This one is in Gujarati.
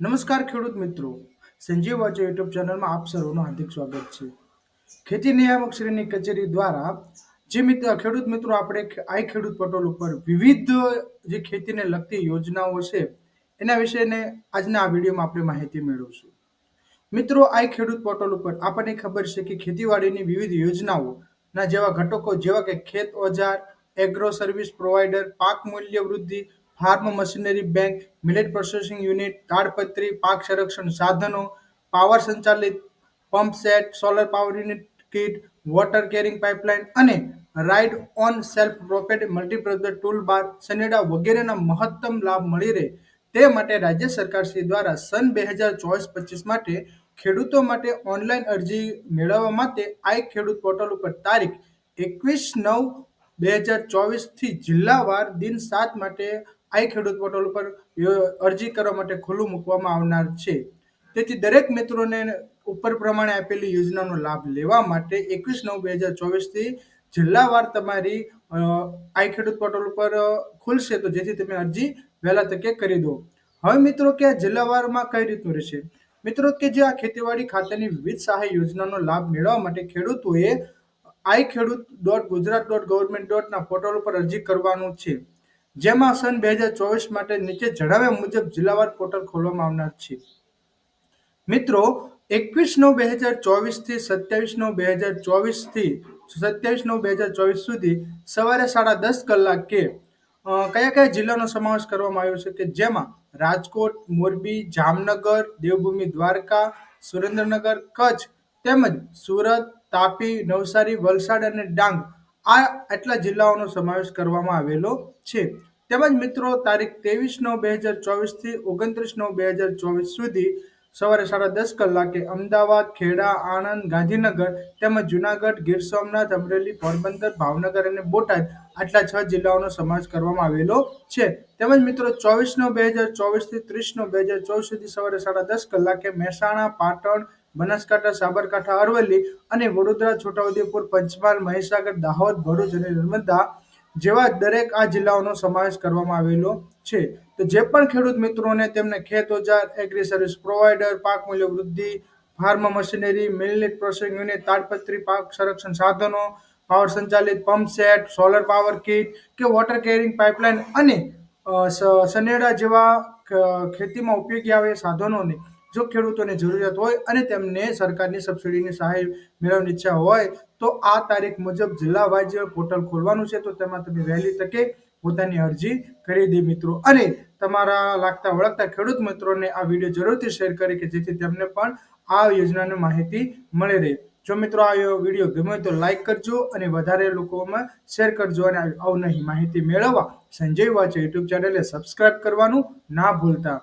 નમસ્કાર ખેડૂત મિત્રો. સંજીવ વાચો યુટ્યુબ ચેનલમાં આપ સર્વનું હાર્દિક સ્વાગત છે. ખેતી નિયામક શ્રીની કચેરી દ્વારા જે મિત્ર ખેડૂત મિત્રો, આપણે આઈ ખેડૂત પટોલ ઉપર વિવિધ જે ખેતીને લગતી યોજનાઓ છે, એના વિશેને આજના આ વિડીયોમાં આપણે માહિતી મેળવશું. મિત્રો, આઈ ખેડૂત પોર્ટલ ઉપર આપણને ખબર છે કે ખેતીવાડીની વિવિધ યોજનાઓના જેવા ઘટકો, જેવા કે ખેત ઓજાર, એગ્રો સર્વિસ પ્રોવાઈડર, પાક મૂલ્ય વૃદ્ધિ farm machinery bank, millet processing unit તાડપત્રી પાક સંરક્ષણ સાધનો, પાવર સંચાલિત pump set, solar power unit kit, water carrying pipeline અને ride on self propelled multi project tool bar સનેડા વગેરેના મહત્તમ લાભ મળી રહે તે માટે રાજ્ય સરકાર શ્રી દ્વારા સન બે હજાર ચોવીસ પચીસ માટે ખેડૂતો માટે ઓનલાઈન અરજી મેળવવા માટે આઈ ખેડૂત પોર્ટલ ઉપર તારીખ એકવીસ નવ બે હજાર ચોવીસથી જિલ્લાવાર દિન સાત માટે આઈ ખેડૂત પોર્ટલ ઉપર અરજી કરવા માટે ખુલ્લું મૂકવામાં આવનાર છે. તેથી દરેક મિત્રોને ઉપર પ્રમાણે આપેલી યોજનાનો લાભ લેવા માટે એકવીસ નવ બે હજાર ચોવીસથી જિલ્લાવાર તમારી આઈ ખેડૂત પોર્ટલ ઉપર ખુલશે તો જેથી તમે અરજી વહેલા તકે કરી દો. હવે મિત્રો કે આ જિલ્લાવારમાં કઈ રીતનું રહેશે? મિત્રો કે જે આ ખેતીવાડી ખાતાની વિવિધ સહાય યોજનાનો લાભ મેળવવા માટે ખેડૂતોએ I Khedut dot Gujarat dot government ડોટના portal ઉપર અરજી કરવાનું છે. જેમાં સન બે હજાર ચોવીસ માટે નીચે જણાવ્યા મુજબ જિલ્લાવાર પોર્ટલ ખોલવામાં આવનાર છે. મિત્રો, એકવીસ નવ બે હજાર ચોવીસથી સત્યાવીસ નવ બે હજાર ચોવીસથી સત્યાવીસ નવ બે હજાર ચોવીસ સુધી સવારે સાડા દસ કલાકે કયા કયા જિલ્લાનો સમાવેશ કરવામાં આવ્યો છે કે જેમાં રાજકોટ, મોરબી, જામનગર, દેવભૂમિ, દ્વારકા, સુરેન્દ્રનગર, કચ્છ તેમજ સુરત, તાપી, નવસારી, વલસાડ અને ડાંગ આ આટલા જિલ્લાઓનો સમાવેશ કરવામાં આવેલો છે. તેમજ મિત્રો, તારીખ ત્રેવીસ નવ બે હજાર ચોવીસથી ઓગણત્રીસ નવ બે હજાર ચોવીસ સુધી સવારે સાડા દસ કલાકે અમદાવાદ, ખેડા, આણંદ, ગાંધીનગર તેમજ જુનાગઢ, ગીર સોમનાથ, અમરેલી, પોરબંદર, ભાવનગર અને બોટાદ આટલા છ જિલ્લાઓનો સમાવેશ કરવામાં આવેલો છે. તેમજ મિત્રો, ચોવીસ નવ બે હજાર ચોવીસથી ત્રીસ નવ બે હજાર ચોવીસ સુધી સવારે સાડા દસ કલાકે મહેસાણા, પાટણ બનાસકાંઠા, સાબરકાંઠા, અરવલ્લી અને વડોદરા, છોટાઉદેપુર, પંચમહાલ, મહીસાગર, દાહોદ, ભરૂચ અને નર્મદા જેવા દરેક આ જિલ્લાઓનો સમાવેશ કરવામાં આવેલો છે. તો જે પણ ખેડૂત મિત્રોને તેમને ખેત ઓજાર એગ્રી સર્વિસ પ્રોવાઈડર પાક મૂલ્ય વૃદ્ધિ farm machinery millet processing unit તાડપત્રી પાક સંરક્ષણ સાધનો, પાવર સંચાલિત pump set solar power kit કે વોટર કેરિંગ પાઇપલાઇન અને સનેડા જેવા ખેતીમાં ઉપયોગી આવે સાધનોની જો ખેડૂતોને જરૂરિયાત હોય અને તેમને સરકારની સબસિડીની સહાય મેળવવાની ઈચ્છા હોય, તો આ તારીખ મુજબ જિલ્લા વાઇઝ પોર્ટલ ખોલવાનું છે. તો તેમાં તમે વહેલી તકે પોતાની અરજી કરી દે મિત્રો. અને તમારા લાગતા વળગતા ખેડૂત મિત્રોને આ વીડિયો જરૂરથી શેર કરી કે જેથી તેમને પણ આ યોજનાની માહિતી મળી રહે. જો મિત્રો આ વીડિયો ગમે તો લાઈક કરજો અને વધારે લોકોમાં શેર કરજો અને અવનવી માહિતી મેળવવા સંજય વાચે યુટ્યુબ ચેનલને સબસ્ક્રાઇબ કરવાનું ના ભૂલતા.